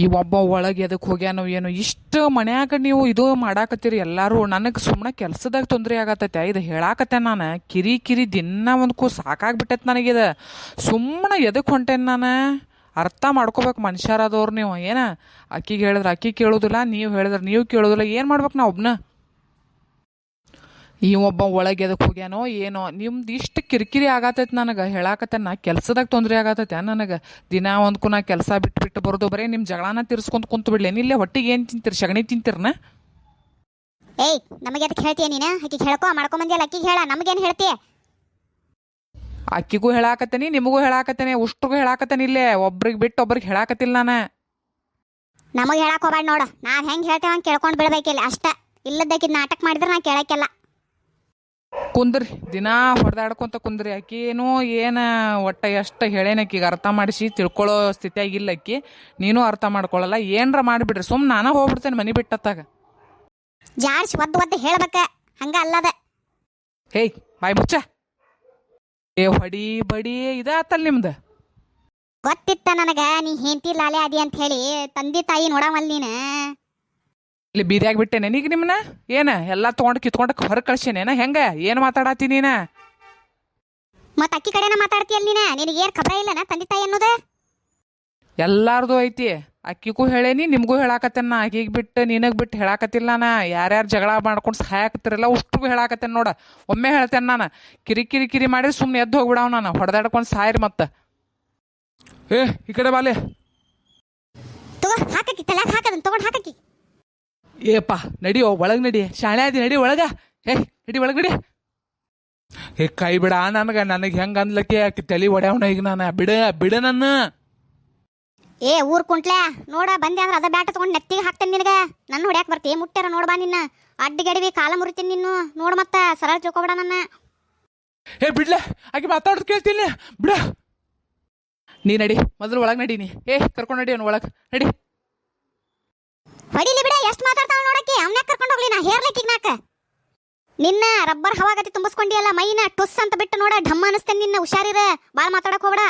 ಈ ಒಬ್ಬ ಒಳಗೆ ಎದಕ್ಕೆ ಹೋಗ್ಯಾನೋ ಏನೋ, ಇಷ್ಟು ಮನ್ಯಾಗ ನೀವು ಇದು ಮಾಡಾಕತ್ತೀರಿ, ಎಲ್ಲರೂ ನನಗೆ ಸುಮ್ಮನೆ ಕೆಲ್ಸದಾಗ ತೊಂದರೆ ಆಗತ್ತೈತೆ, ಇದು ಹೇಳಾಕತ್ತೆ ನಾನು, ಕಿರಿ ಕಿರಿ ದಿನ ಒಂದ್ಕೂ ಸಾಕಾಗ್ಬಿಟ್ಟೈತೆ ನನಗಿದ ಸುಮ್ಮನೆ ಎದಕ್ಕೆ ಹೊಂಟೇನೆ ನಾನು? ಅರ್ಥ ಮಾಡ್ಕೋಬೇಕು ಮನುಷ್ಯರಾದವ್ರು ನೀವು, ಏನ? ಅಕ್ಕಿಗೆ ಹೇಳಿದ್ರೆ ಅಕ್ಕಿ ಕೇಳೋದಿಲ್ಲ, ನೀವು ಹೇಳಿದ್ರೆ ನೀವು ಕೇಳೋದಿಲ್ಲ, ಏನು ಮಾಡ್ಬೇಕು ನಾ ಒಬ್ನ? ಈ ಒಬ್ಬ ಒಳಗೆ ಎದಕ್ಕೆ ಹೋಗ್ಯಾನೋ ಏನೋ ನಿಮ್ದು ಇಷ್ಟು ಕಿರಿಕಿರಿ ಆಗತೈತೆ ನನಗೆ. ಹೇಳಾಕತ್ತೆ ನಾ ಕೆಲ್ಸದಾಗ ತೊಂದರೆ ಆಗತೈತೆ ನನಗೆ? ದಿನ ಒಂದ್ಕು ನಾ ಕೆಲಸ ಬಿಟ್ಟು ಬಿಟ್ಟು ಬರೋದು ಬರೀ ನಿಮ್ಮ ಜಗಳನ ತಿರ್ಸ್ಕೊಂತ ಕುಂತು ಬಿಡ್ಲೇನು ಇಲ್ಲೇ ಹೊಟ್ಟಿಗೆ ಏನು ತಿಂತೀರಿ? ಸಗಣಿ ತಿಂತೀರನ? ಏಯ್ ನಮಗೆ ಅದಕ್ಕೆ ಹೇಳ್ತೀಯ ನೀನು? ಆಕಿಗೆ ಹೇಳ್ಕೊ ಮಾಡ್ಕೊಂಬಂದಿಯಲ್ಲ ಅಕ್ಕಿಗೆ ಹೇಳ ನಮಗೇನು ಹೇಳ್ತೀಯ? ಅಕ್ಕಿಗೂ ಹೇಳಾಕತ್ತೇನಿ ನಿಮಗೂ ಹೇಳಾಕತ್ತೇನೆ ಉಷ್ಟ್ರಿಗೂ ಹೇಳಾಕತ್ತೇನೆ ಇಲ್ಲೇ. ಒಬ್ರಿಗೆ ಬಿಟ್ಟು ಒಬ್ರಿಗೆ ಹೇಳಾಕತ್ತಿಲ್ಲ ನಾನು. ನಮಗೆ ಹೇಳಕ್ ಹೋಗ್ಬೇಡ ನೋಡು. ನಾವು ಹೆಂಗೆ ಹೇಳ್ತೇವೆ ಹಂಗೆ ಕೇಳ್ಕೊಂಡು ಬಿಡ್ಬೇಕಿಲ್ಲ ಅಷ್ಟ ಇಲ್ಲದಕ್ಕಿದ್ ನಾಟಕ ಮಾಡಿದ್ರೆ ನಾ ಕೇಳಕ್ಕೆಲ್ಲ. ಕುಂದ್ರಿ ದಿನಾ ಹೊಡೆದಾಡ್ಕೊಂತ ಕುಂದ್ರಿ. ಆಕಿನೂ ಏನು ಒಟ್ಟ ಎಷ್ಟು ಹೇಳೇನ ಆಕಿಗೆ ಅರ್ಥ ಮಾಡಿಸಿ ತಿಳ್ಕೊಳ್ಳೋ ಸ್ಥಿತಿಯಾಗಿಲ್ಲ ಆಕಿ. ನೀನು ಅರ್ಥ ಮಾಡ್ಕೊಳ್ಳಲ್ಲ ಏನರ ಮಾಡಿಬಿಡ್ರಿ. ಸುಮ್ ನಾನು ಹೋಗ್ಬಿಡ್ತೇನೆ ಮನೆ ಬಿಟ್ಟತ್ತಾಗ. ಜಾರ್ಜ್ ಒದ್ದು ಒದ್ದು ಹೇಳ್ಬೇಕ. ಹಂಗ ಅಲ್ಲದ. ಹೇಯ್ ಬಾಯ್ ಮುಚ್ಚ. ಏ ಹೊಡಿ ಬಡಿ ಇದಾತಲ್ ನಿಮ್ದು? ಗೊತ್ತಿತ್ತ ನನಗ ನೀ ಹೆಂಡತಿ ಲಾಲೆ ಅದಿ ಅಂತ ಹೇಳಿ ತಂದೆ ತಾಯಿ ನೋಡವಲ್ ನೀನು. ಇಲ್ಲಿ ಬೀದಿಯಾಗ ಬಿಟ್ಟೇನೆ ಈಗ ನಿಮ್ಮನ್ನ ಏನ? ಎಲ್ಲ ತೊಗೊಂಡು ಕಿತ್ಕೊಂಡು ಹೊರ ಕಳ್ಸೇನೇನ? ಹೆಂಗ? ಏನು ಮಾತಾಡತ್ತಿ ನೀನು? ಮತ್ತ ಅಕ್ಕಿ ಕಡೆನ ಮಾತಾಡ್ತೀಯಲ್ಲ ನೀನ? ನಿನಗೆ ಏನ್ ಖಬರ ಇಲ್ಲನ ತಂದೆ ತಾಯಿ ಅನ್ನೋದು? ಎಲ್ಲಾರ್ದು ಐತಿ. ಅಕ್ಕಿಗೂ ಹೇಳೇನಿ ನಿಮಗೂ ಹೇಳಾಕತ್ತೇನ ನಾ. ಆಕಿಗೆ ಬಿಟ್ಟು ನಿನಗೆ ಬಿಟ್ಟು ಹೇಳಾಕತ್ತಿಲ್ಲ ನಾ. ಯಾರ್ಯಾರು ಜಗಳ ಮಾಡ್ಕೊಂಡು ಸಹಾಯಕತ್ತಿರಲ್ಲ ಉಷ್ಟ್ರಿಗೂ ಹೇಳಾಕತ್ತೇನೆ ನೋಡ. ಒಮ್ಮೆ ಹೇಳ್ತೇನೆ ನಾನು. ಕಿರಿ ಕಿರಿ ಕಿರಿ ಮಾಡಿ ಸುಮ್ಮನೆ ಎದ್ದು ಹೋಗ್ಬಿಡವ್ ನಾನು. ಹೊಡೆದಾಡ್ಕೊಂಡು ಸಾಯ್ರಿ ಮತ್ತೆ. ಏ ಈ ಕಡೆ ಬಾಲೆ. ತಗೋ ಹಾಕಿ ತಲೆ ಹಾಕದನ್ ತಗೊಂಡು ಹಾಕಿ ಏಪ್ಪ ನಡಿಯೋ ಒಳಗೆ ನಡಿ. ಶಾಣೆ ಆದಿ ನಡಿ ಒಳಗ. ಏ ನಡಿ ಒಳಗೆ ನಡಿ. ಏ ಕೈ ಬಿಡ ನನಗೆ ನನಗೆ ಹೆಂಗೆ ಅನ್ಲಕ್ಕೆ ಆಕಿ ತಲೆ ಒಡ್ಯಾವನ ಈಗ ನಾನು. ಬಿಡ ಬಿಡ ನನ್ನ. ಏ ಊರ್ ಕುಂಟ್ಲೆ ನೋಡ ಬಂದೆ ಅಂದ್ರೆ ಅದ ಬ್ಯಾಟ ತಗೊಂಡು ನೆತ್ತಿಗೆ ಹಾಕ್ತೇನೆ ನಿನಗೆ. ನನ್ನ ಹೊಡ್ಯಾಕ್ ಬರ್ತಿ ಮುಟ್ಟ್ಯಾರ ನೋಡ್ಬಾ ನಿನ್ನ. ಅಡ್ಡಿಗಡಿವಿ ಕಾಲ ಮುರಿತೀನಿ ನಿನ್ನು ನೋಡ್ ಮತ್ತ ಸರಳ ತಿಳ್ಕೊಬೇಡ ನನ್ನ. ಏ ಬಿಡ್ಲೆ ಆಕೆ ಮಾತಾಡೋದು ಕೇಳ್ತೀನಿ. ಬಿಡ. ನೀ ನಡಿ ಮೊದಲು ಒಳಗೆ ನಡಿ ನೀ. ಏ ಕರ್ಕೊಂಡು ನಡಿ ಅವ್ನು ಒಳಗೆ. ನಡಿ. ಹೊಡಿಲಿ ಬಿಡ ಎಷ್ಟು ಮಾತಾಡ್ತಾವ ನೋಡಕ್ಕೆ ಅವನ್ಯಾಕ ಕರ್ಕೊಂಡು ಹೋಗ್ಲಿ ನಾ ಹೇರ್ಲಿಕ್ಕೆ ನಾಕ ನಿನ್ನ ರಬ್ಬರ್ ಹವಾಗತಿ ತುಂಬಿಸ್ಕೊಂಡಿಯಲ್ಲ ಮೈನ ಟುಸ್ ಅಂತ ಬಿಟ್ಟು ನೋಡ ಢಮ್ಮ ಅನಿಸ್ತೇನೆ ನಿನ್ನ ಹುಷಾರಿರ. ಬಾಳ್ ಮಾತಾಡಕ್ ಹೋಗ್ಬೇಡ.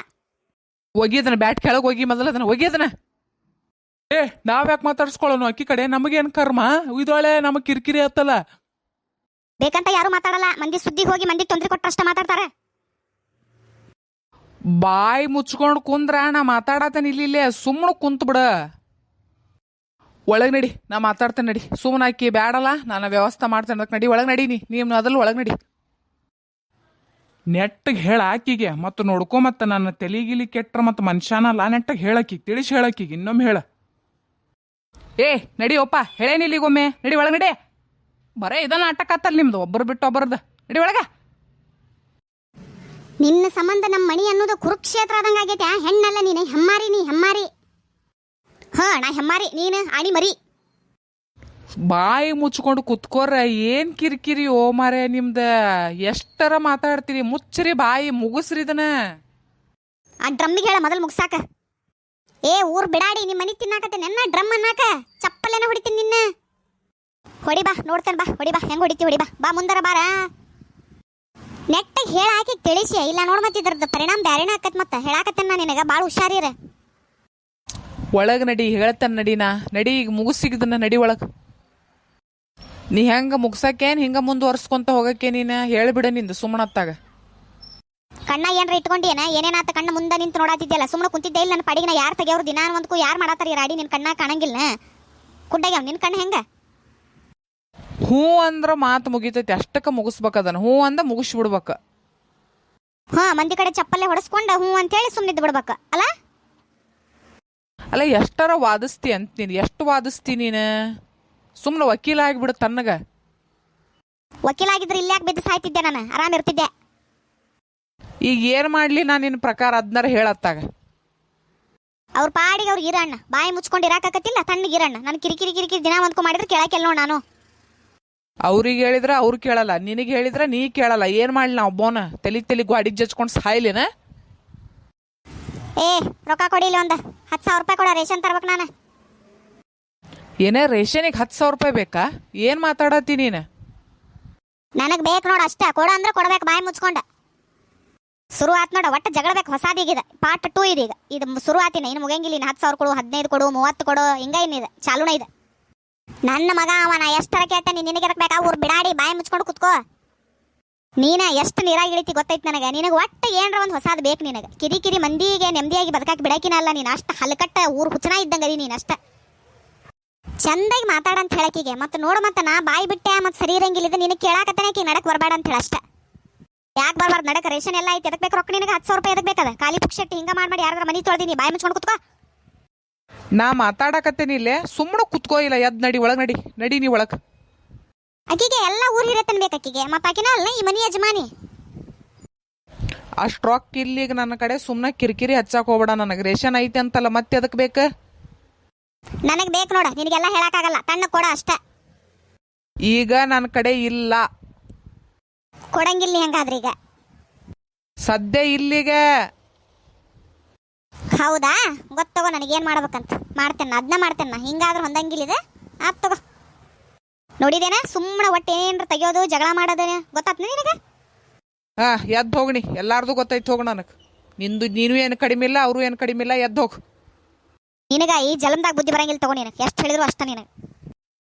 ಒಗಿಯದನ ಬ್ಯಾಟ್ ಕೆಳಗೆ ಹೋಗಿ ಮೊದಲು ಅದನ್ನ ಒಗಿಯದನ ಏ ನಾವ್ ಯಾಕೆ ಮಾತಾಡ್ಸ್ಕೊಳ್ಳೋನು ಅಕ್ಕಿ ಕಡೆ ನಮಗೇನ್ ಕರ್ಮ? ಇದೊಳೆ ನಮಗೆ ಕಿರಿಕಿರಿ ಆತಲ್ಲ ಬೇಕಂತ ಯಾರು ಮಾತಾಡಲ್ಲ ಮಂದಿ ಸುದ್ದಿ ಹೋಗಿ ಮಂದಿ ತೊಂದ್ರೆ ಕೊಟ್ಟಷ್ಟ ಮಾತಾಡ್ತಾರೆ. ಬಾಯಿ ಮುಚ್ಕೊಂಡು ಕುಂದ್ರ ನಾ ಮಾತಾಡತೇನೆ ಇಲ್ಲಿಲ್ಲೇ ಸುಮ್ಮನೆ ಕುಂತ್ ಬಿಡ ಒಳಗೆ ನಡಿ ನಾ ಮಾತಾಡ್ತೇನೆ ನಡಿ. ಸುಮ್ಮನೆ ಆಕಿ ಬ್ಯಾಡಲ್ಲ ನಾನು ವ್ಯವಸ್ಥೆ ಮಾಡ್ತೇನೆ ಅದಕ್ಕೆ ನಡಿ. ಒಳಗೆ ನಡಿ ನೀ ನೀವು ಅದ್ರಲ್ಲಿ ಒಳಗೆ ನಡಿ. ನೆಟ್ಟಗೆ ಹೇಳ ಆಕಿಗೆ ಮತ್ತು ನೋಡ್ಕೊ ಮತ್ತೆ ನನ್ನ ತಲೆಗಿಲಿ ಕೆಟ್ಟರೆ ಮತ್ತು ಮನುಷ್ಯನಲ್ಲ ನೆಟ್ಟಗೆ ಹೇಳಕ್ಕಿಗೆ ತಿಳಿಸಿ ಹೇಳಕ್ಕಿಗೆ ಇನ್ನೊಮ್ಮೆ ಹೇಳ. ಏ ನಡಿ ಒಪ್ಪ ಹೇಳೇನಿಲ್ಲ ಈಗೊಮ್ಮೆ ನಡಿ ಒಳಗೆ ನಡಿ. ಬರೇ ಇದ ನಾಟಕ ಆತಲ್ಲ ನಿಮ್ದು ಒಬ್ಬರು ಬಿಟ್ಟು ಒಬ್ಬರದ್ದು ನಡಿ ಒಳಗೆ. ನಿನ್ನ ಸಂಬಂಧ ನಮ್ಮ ಮಣಿ ಅನ್ನೋದು ಕುರುಕ್ಷೇತ್ರ ಆದಂಗ ಆಗೈತೆ ಆ ಹೆಣ್ಣಲ್ಲ ನೀನು ಹೆಮ್ಮಾರಿ ನೀ ಹೆಮ್ಮಾರಿ. ಹಾ ನಾ ಹೆಮ್ಮಾರಿ ನೀನು ಆಣಿ ಮರಿ. ಬಾಯಿ ಮುಚ್ಕೊಂಡು ಕುತ್ಕೋರ ಏನ್ ಕಿರಿಕಿರಿ ಓ ಮಾರೇ ನಿಮ್ದ? ಎಷ್ಟರ ಮಾತಾಡ್ತೀರಿ ಮುಚ್ಚರಿ ಬಾಯಿ ಮುಗಿಸ್ರಿ ಇದನ್ನ. ಆ ಡ್ರಮ್ಮಿಗೆ ಹೇಳ ಮೊದಲು ಮುಗ್ಸಾಕ. ಏ ಊರ್ ಬಿಡಾಡಿ ನಿಮ್ಮ ಮನಿ ತಿನ್ನಾಕತ್ತೆ ನನ್ನ ಡ್ರಮ್ ಅನ್ನಾಕ? ಚಪ್ಪಲೇನ ಹೊಡಿತೀನಿ ನಿನ್ನ. ಹೊಡಿ ಬಾ ನೋಡ್ತೇನೆ ಬಾ ಹೊಡಿ ಬಾ ಹೆಂಗ್ ಹೊಡಿತಿ ಹೊಡಿ ಬಾ. ಬಾ ಮುಂದರ ಬಾರ. ನೆಟ್ಟಗೆ ಹೇಳ ಹಾಕಿ ತಿಳಿಸಿ ಇಲ್ಲ ನೋಡ್ ಮತ್ತೆ ಇದ್ರದ್ದು ಪರಿಣಾಮ ಬ್ಯಾರೇನ ಆಕತ್ ಮತ್ತ. ಹೇಳಾಕತ್ತೇನ ನಾ ನಿನಗ ಭಾಳ ಹುಷಾರಿರ ಒಳಗ್ ನಡಿ ಹೇಳ್ತಾನೆ ನಡಿನ ನಡಿ ಈಗ ಮುಗಿಸಿಗದನ್ನ ನಡಿ ಒಳಗೆ. ನೀ ಹೆಂಗ ಮುಗ್ಸಕ್ಕೇನು ಹಿಂಗ ಮುಂದುವರ್ಸ್ಕೊಂತ ಹೋಗಕ್ಕೆ ನೀನ? ಹೇಳ್ಬಿಡ ನಿಂದು ಸುಮ್ಮನತ್ತಾಗ ಕಣ್ಣ ಏನ್ರ ಇಟ್ಕೊಂಡೇನ ಏನೇನಾತ ಕಣ್ಣ ಮುಂದೆ ನಿಂತು ನೋಡಾತಿದ್ಯಲ್ಲ? ಸುಮ್ಮನೆ ಕುಂತಿದ್ದೆ ಇಲ್ಲ ನನ್ನ ಪಡಿಗಿನ ಯಾರು ತೆಗಿಯೋರು? ದಿನ ಒಂದ್ಕು ಯಾರು ಮಾಡಾತಾರ ಈ ರಾಡಿ ನಿನ್ನ ಕಣ್ಣ ಕಾಣಂಗಿಲ್ಲ. ಕುಡ್ಡಾಗ್ಯಾವ ನಿನ್ನ ಕಣ್ಣ ಹೆಂಗ? ಹ್ಞೂ ಅಂದ್ರ ಮಾತು ಮುಗಿತೈತಿ ಅಷ್ಟಕ್ಕ ಮುಗಿಸ್ಬೇಕ ಅದನ್ನ. ಹ್ಞೂ ಅಂದ ಮುಗಿಸ್ಬಿಡ್ಬೇಕ. ಹಾ ಮಂದಿ ಕಡೆ ಚಪ್ಪಲ್ಲೇ ಹೊಡೆಸ್ಕೊಂಡು ಹ್ಞೂ ಅಂತೇಳಿ ಸುಮ್ಮನಿದ್ದು ಬಿಡ್ಬೇಕ ಅಲ್ಲ ಅಲ್ಲ ಎಷ್ಟರ ವಾದಿಸ್ತಿ ನೀನು? ಎಷ್ಟು ವಾದಿಸ್ತಿ ನೀನು? ಸುಮ್ಮನೆ ವಕೀಲ ಆಗಿಬಿಡು ತನ್ನಗ. ವಕೀಲ ಆಗಿದ್ರೆ ಇಲ್ಲಾಕ್ ಬಿದ್ದು ಸಾಯ್ತಿದ್ದೆ ನಾನು. ಆರಾಮ್ ಇರ್ತಿದ್ದೆ. ಈಗ ಏನ್ ಮಾಡ್ಲಿ ನಾನು ನಿನ್ನ ಪ್ರಕಾರ? ಅದ್ನಾರ ಹೇಳತ್ತಾಗ. ಅವ್ರ ಪಾಡಿಗೆ ಅವ್ರಿಗೆ ಇರಣ್ಣ ಬಾಯಿ ಮುಚ್ಕೊಂಡು ಇರಾಕತ್ತಿಲ್ಲ ತಣ್ಣಗೆ ಇರಣ್ಣ ನಾನು ಕಿರಿಕಿರಿ ಕಿರಿಕಿರಿ ದಿನ ಒಂದ್ಕೊ ಮಾಡಿದ್ರೆ ಕೇಳಕ್ಕೆಲ್ಲ ನೋಡ್ ನಾನು. ಅವ್ರಿಗೆ ಹೇಳಿದ್ರೆ ಅವ್ರು ಕೇಳಲ್ಲ. ನಿನಗೆ ಹೇಳಿದ್ರೆ ನೀ ಕೇಳಲ್ಲ. ಏನ್ ಮಾಡ್ಲಿ ನಾವು ಬೋನ ತಲಿ ತಲೆ ಗಾಡಿಗೆ ಜಚ್ಕೊಂಡು ಸಾಯ್ಲಿನ? ಏ ರೊಕ್ಕ ಕೊಡಿ ಒಂದು. ಹತ್ತು ಸಾವಿರ ರೂಪಾಯಿ ಕೊಡ ರೇಷನ್ ತರ್ಬೇಕು ನಾನು. ಏನೇ ರೇಷನಿಗೆ ಹತ್ತು ಸಾವಿರ ರೂಪಾಯಿ ಬೇಕಾ? ಏನು ಮಾತಾಡತ್ತಿ ನೀನು? ನನಗೆ ಬೇಕು ನೋಡು ಅಷ್ಟೇ. ಕೊಡು ಅಂದ್ರೆ ಕೊಡ್ಬೇಕು ಬಾಯಿ ಮುಚ್ಕೊಂಡ. ಶುರು ಆತ್ ನೋಡ ಒಟ್ಟು ಜಗಳಬೇಕು ಹೊಸದೀಗಿದೆ ಹೊಸಾದೀಗಿದೆ ಪಾರ್ಟ್ ಟೂ ಇದೀಗ ಇದು ಶುರು ಆತಿನ ಇನ್ನು ಮುಗಿಯಂಗಿಲ್ಲ. ಇನ್ನು ಹತ್ತು ಸಾವಿರ ಕೊಡು ಹದಿನೈದು ಕೊಡು ಮೂವತ್ತು ಕೊಡು ಹಿಂಗ ಇನ್ನಿದೆ ಚಾಲೂನ ಇದೆ. ನನ್ನ ಮಗ ಅವನ ನಾ ಎಷ್ಟರ ಕೇಳ್ತಾನೆ ನೀನು ನಿನಗೆ ಬೇಕಾ? ಊರು ಬಿಡಾಡಿ ಬಾಯಿ ಮುಚ್ಕೊಂಡು ಕುತ್ಕೋ. ನೀನ ಎಷ್ಟು ನೀರಾಗಿ ಇಳಿತಿ ಗೊತ್ತೈತಿ ನನಗೆ? ನಿನಗೆ ಒಟ್ಟು ಏನರ ಒಂದು ಹೊಸಾದ್ ಬೇಕು ನಿನಗೆ. ಕಿರಿ ಕಿರಿ ಮಂದಿಗೆ ನೆಮ್ಮದಿಯಾಗಿ ಬದುಕಾಕಿ ಬಿಡಕಿನ ಅಲ್ಲ ನೀನು. ಅಷ್ಟು ಹಲಕಟ್ಟ ಊರು ಹುಚ್ಚನ ಇದ್ದಂಗ ನೀನು ಅಷ್ಟ. ಚಂದಾಗಿ ಮಾತಾಡಂತ ಹೇಳಕಿಗೆ ಮತ್ತೆ ನೋಡು ಮತ್ತೆ ನಾ ಬಾಯಿ ಬಿಟ್ಟೆ ಮತ್ತೆ ಸರಿ ಇರಂಗಿಲ್ಲ ಇದು ನಿನಗೆ ಕೇಳಾಕತ್ತನೇ ಕಿ ನಡಕ್ ಬರಬೇಡ ಅಂತ ಹೇಳ ಅಷ್ಟ ಯಾಕೆ ಬರ್ಬಾರ್ದು? ನಡಕ ರೇಷನ್ ಎಲ್ಲ ಐತಿ. ಎದಕ್ ಬೇಕು ರೊಕ್ಕ ನಿನಗೆ? ಹತ್ತು ಸಾವಿರ ರೂಪಾಯಿ ಎದಕ್ ಬೇಕದ ಖಾಲಿ ಪುಕ್ಷಟ್ಟಿ ಹಿಂಗ ಮಾಡಿ ಯಾರಾದ್ರೂ ಮನಿ ತೊಳ್ದಿನಿ. ಬಾಯಿ ಮುಚ್ಕೊಂಡು ಕುತ್ಕೋ. ನಾ ಮಾತಾಡಕತ್ತೇನಿ ಇಲ್ಲೇ. ಸುಮ್ಮನೆ ಕುತ್ಕೋ ಇಲ್ಲ. ಎದ್ ನಡಿ, ಒಳಗೆ ನಡಿ. ನಡಿ ನೀ ಒಳಗ್. ಅಕ್ಕಿಗೆ ಎಲ್ಲ ಊರು ಹಿರಿಯತನ ಬೇಕು ಅಕ್ಕಿಗೆ. ಮತ್ತೆ ಆಕಿನ ಅಲ್ಲ ಈ ಮನಿ ಯಜಮಾನಿ. ಅಷ್ಟು ರೊಕ್ಕ ಈಗ ನನ್ನ ಕಡೆ ಸುಮ್ಮನೆ ಕಿರಿಕಿರಿ ಹಚ್ಚಾಕ್ ಹೋಗ್ಬೇಡ ನನಗೆ. ರೇಷನ್ ಐತೆ ಅಂತಲ್ಲ ಮತ್ತೆ ಅದಕ್ಕೆ ಬೇಕು? ನನಗೆ ಬೇಕು ನೋಡ ನಿನಗೆಲ್ಲ ಹೇಳಕ್ಕಾಗಲ್ಲ. ತಣ್ಣ ಕೊಡ ಅಷ್ಟ. ಈಗ ನನ್ನ ಕಡೆ ಇಲ್ಲ. ಕೊಡಂಗಿಲ್ಲ ಹೆಂಗಾದ್ರೆ ಈಗ. ಸದ್ಯ ಇಲ್ಲಿಗೆ. ಹೌದಾ? ಗೊತ್ತಗೋ ನನಗೇನು ಮಾಡ್ಬೇಕಂತ. ಮಾಡ್ತೇನೆ ಅದನ್ನ ಮಾಡ್ತೇನೆ ನಾ. ಹೊಂದಂಗಿಲ್ಲ ಇದೆ. ಆತ್ ತಗೋ. ನೋಡಿದೇನ? ಸುಮ್ಮನೆ ಒಟ್ಟು ಏನ್ರ ತೆಗಿಯೋದು ಜಗಳ ಮಾಡೋದು ಗೊತ್ತಾತ್ ನಿನಗೆ? ಹಾ ಎದ್ದು ಹೋಗ್ನಿ. ಎಲ್ಲಾರ್ದು ಗೊತ್ತಾಯ್ತು ಹೋಗ್ ನನಗೆ. ನಿಂದು ನೀನು ಏನು ಕಡಿಮೆ ಇಲ್ಲ ಅವರು ಏನು ಕಡಿಮೆ ಇಲ್ಲ ಎದ್ದು ಹೋಗು. ನಿನಗ ಈ ಜಲಮದಾಗ ಬುದ್ಧಿ ಬರಂಗಿಲ್ಲ ತಗೋ ನೀನು. ಎಷ್ಟು ಹೇಳಿದ್ರು ಅಷ್ಟ ನಿನಗೆ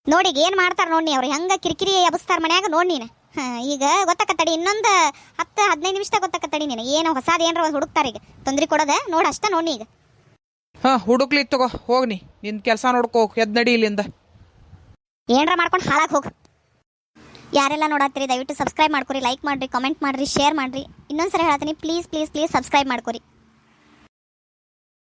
ನೋಡಿ ಏನು ಮಾಡ್ತಾರ ನೋಡಿ ಅವ್ರು. ಹೆಂಗ ಕಿರಿಕಿರಿ ಎಬ್ಸ್ತಾರೆ ಮನ್ಯಾಗ ನೋಡಿ ನೀನು. ಹಾ, ಈಗ ಗೊತ್ತಾಕತ್ತಡಿ ಇನ್ನೊಂದು ಹತ್ತು ಹದಿನೈದು ನಿಮಿಷದಾಗ ಗೊತ್ತಾಕತ್ತಡಿ ನೀನು. ಏನು ಹೊಸಾದ ಏನರ ಒಂದು ಹುಡುಕ್ತಾರೆ ಈಗ. ತೊಂದ್ರೆ ಕೊಡೋದ? ನೋಡಿ ಅಷ್ಟ ನೋಡಿ ಈಗ. ಹಾ ಹುಡುಕ್ಲಿ ತಗೋ. ಹೋಗ್ನಿ. ನಿನ್ ಕೆಲಸ ನೋಡ್ಕೋ ಎದ್ದು ನಡಿ ಇಲ್ಲಿಂದ. ಏನ್ರ ಮಾಡ್ಕೊಂಡು ಹಾಳಾಗಿ ಹೋಗಿ. ಯಾರೆಲ್ಲ ನೋಡತ್ತೀರಿ, ದಯವಿಟ್ಟು ಸಬ್ಸ್ಕ್ರೈಬ್ ಮಾಡ್ಕೊರಿ ಲೈಕ್ ಮಾಡ್ರಿ ಕಮೆಂಟ್ ಮಾಡ್ರಿ ಶೇರ್ ಮಾಡ್ರಿ. ಇನ್ನೊಂದ್ಸರಿ ಹೇಳ್ತೀನಿ ಪ್ಲೀಸ್ ಪ್ಲೀಸ್ ಪ್ಲೀಸ್ ಸಬ್ಸ್ಕ್ರೈಬ್ ಮಾಡ್ಕೊರಿ.